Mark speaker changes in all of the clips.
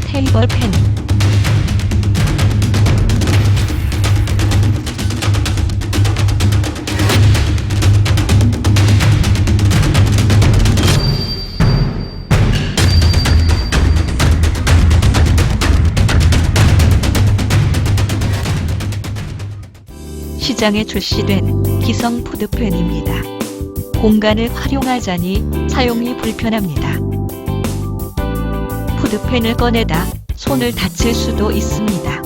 Speaker 1: 테이블 팬. 시장에 출시된 기성 푸드팬입니다. 공간을 활용하자니 사용이 불편합니다. 푸드팬을 꺼내다 손을 다칠 수도 있습니다.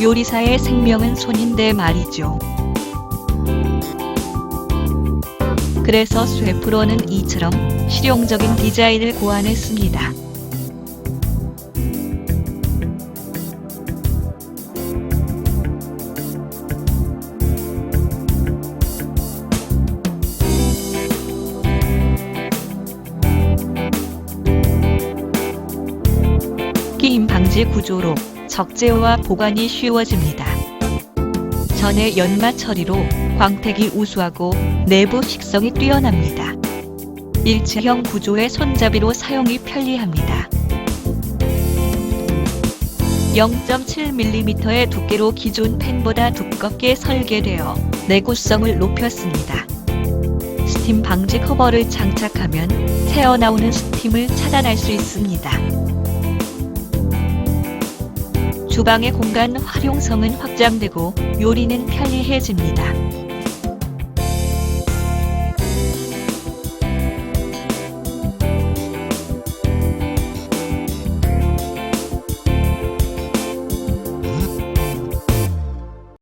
Speaker 1: 요리사의 생명은 손인데 말이죠. 그래서 쇠프로는 이처럼 실용적인 디자인을 고안했습니다. 끼임 방지 구조로 적재와 보관이 쉬워집니다. 전에 연마 처리로 광택이 우수하고 내부 식성이 뛰어납니다. 일체형 구조의 손잡이로 사용이 편리합니다. 0.7mm의 두께로 기존 펜보다 두껍게 설계되어 내구성을 높였습니다. 스팀 방지 커버를 장착하면 새어나오는 스팀을 차단할 수 있습니다. 주방의 공간 활용성은 확장되고 요리는 편리해집니다.